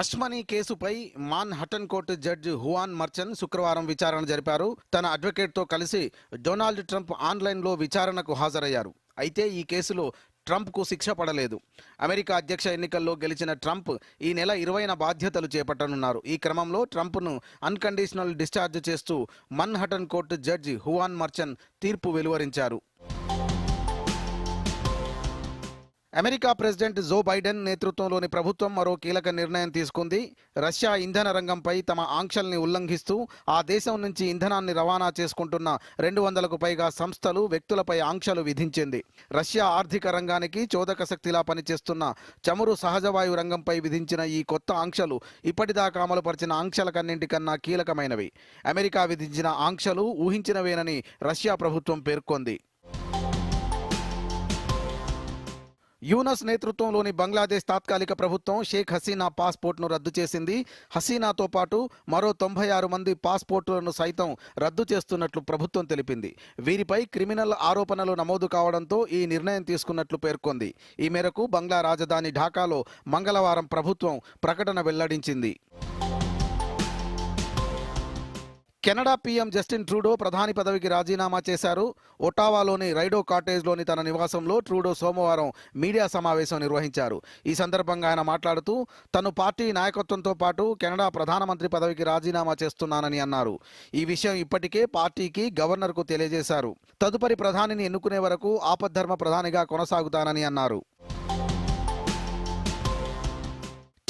హష్మనీ కేసుపై Manhattan court judge Juan Merchan శుక్రవారం విచారణ జరిపారు. తన అడ్వకేట్తో కలిసి డొనాల్డ్ ట్రంప్ ఆన్లైన్లో విచారణకు హాజరయ్యారు. అయితే ఈ కేసులో ట్రంప్కు శిక్ష పడలేదు. అమెరికా అధ్యక్ష ఎన్నికల్లో గెలిచిన ట్రంప్ ఈ నెల ఇరవైన బాధ్యతలు చేపట్టనున్నారు. ఈ క్రమంలో ట్రంప్ను అన్కండిషనల్ డిశ్చార్జ్ చేస్తూ Manhattan court judge Juan Merchan తీర్పు వెలువరించారు. అమెరికా ప్రెసిడెంట్ జో బైడెన్ నేతృత్వంలోని ప్రభుత్వం మరో కీలక నిర్ణయం తీసుకుంది. రష్యా ఇంధన రంగంపై తమ ఆంక్షల్ని ఉల్లంఘిస్తూ ఆ దేశం నుంచి ఇంధనాన్ని రవాణా చేసుకుంటున్న రెండు వందలకు పైగా సంస్థలు వ్యక్తులపై ఆంక్షలు విధించింది. రష్యా ఆర్థిక రంగానికి చోదక శక్తిలా పనిచేస్తున్న చమురు సహజవాయు రంగంపై విధించిన ఈ కొత్త ఆంక్షలు ఇప్పటిదాకా అమలుపరిచిన ఆంక్షలకన్నింటికన్నా కీలకమైనవి. అమెరికా విధించిన ఆంక్షలు ఊహించినవేనని రష్యా ప్రభుత్వం పేర్కొంది. యూనస్ నేతృత్వంలోని బంగ్లాదేశ్ తాత్కాలిక ప్రభుత్వం షేక్ హసీనా పాస్పోర్ట్ను రద్దు చేసింది. హసీనాతో పాటు మరో తొంభై ఆరు మంది పాస్పోర్టులను సైతం రద్దు చేస్తున్నట్లు ప్రభుత్వం తెలిపింది. వీరిపై క్రిమినల్ ఆరోపణలు నమోదు కావడంతో ఈ నిర్ణయం తీసుకున్నట్లు పేర్కొంది. ఈ మేరకు బంగ్లా రాజధాని ఢాకాలో మంగళవారం ప్రభుత్వం ప్రకటన వెల్లడించింది. కెనడా పీఎం జస్టిన్ ట్రూడో ప్రధాని పదవికి రాజీనామా చేశారు. ఒటావాలోని రైడో కాటేజ్లోని తన నివాసంలో ట్రూడో సోమవారం మీడియా సమావేశం నిర్వహించారు. ఈ సందర్భంగా ఆయన మాట్లాడుతూ తను పార్టీ నాయకత్వంతో పాటు కెనడా ప్రధానమంత్రి పదవికి రాజీనామా చేస్తున్నానని అన్నారు. ఈ విషయం ఇప్పటికే పార్టీకి గవర్నర్కు తెలియజేశారు. తదుపరి ప్రధానిని ఎన్నుకునే వరకు ఆపద్ధర్మ ప్రధానిగా కొనసాగుతానని అన్నారు.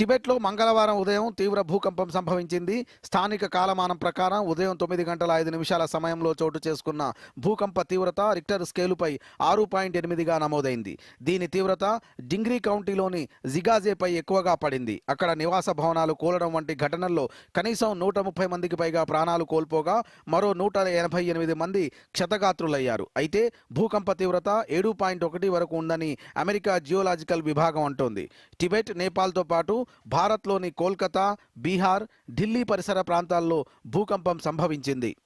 టిబెట్లో మంగళవారం ఉదయం తీవ్ర భూకంపం సంభవించింది. స్థానిక కాలమానం ప్రకారం ఉదయం తొమ్మిది గంటల ఐదు నిమిషాల సమయంలో చోటు చేసుకున్న భూకంప తీవ్రత రిక్టర్ స్కేలుపై ఆరు పాయింట్ ఎనిమిదిగా నమోదైంది. దీని తీవ్రత డింగ్రీ కౌంటీలోని జిగాజేపై ఎక్కువగా పడింది. అక్కడ నివాస భవనాలు కూలడం వంటి ఘటనల్లో కనీసం నూట ముప్పై మందికి పైగా ప్రాణాలు కోల్పోగా మరో నూట ఎనభై ఎనిమిది మంది క్షతగాత్రులయ్యారు. అయితే భూకంప తీవ్రత ఏడు పాయింట్ ఒకటి వరకు ఉందని అమెరికా జియోలాజికల్ విభాగం అంటోంది. టిబెట్ నేపాల్తో పాటు భారత్లోని కోల్కతా బీహార్ ఢిల్లీ పరిసర ప్రాంతాల్లో భూకంపం సంభవించింది.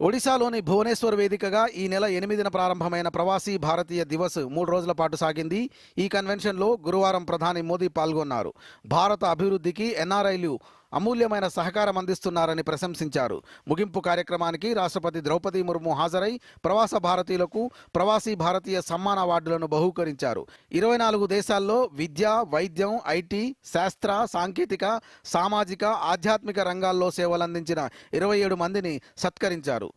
ఒడిశాలోని భువనేశ్వర్ వేదికగా ఈ నెల ఎనిమిదిన ప్రారంభమైన ప్రవాసీ భారతీయ దివస్ మూడు రోజుల పాటు సాగింది. ఈ కన్వెన్షన్లో గురువారం ప్రధాని మోదీ పాల్గొన్నారు. భారత అభివృద్ధికి ఎన్ఆర్ఐలు అమూల్యమైన సహకారం అందిస్తున్నారని ప్రశంసించారు. ముగింపు కార్యక్రమానికి రాష్ట్రపతి ద్రౌపది ముర్ము హాజరై ప్రవాస భారతీయులకు ప్రవాసీ భారతీయ సమ్మాన అవార్డులను బహూకరించారు. ఇరవై నాలుగు దేశాల్లో విద్య వైద్యం ఐటీ శాస్త్ర సాంకేతిక సామాజిక ఆధ్యాత్మిక రంగాల్లో సేవలందించిన ఇరవై ఏడు మందిని సత్కరించారు.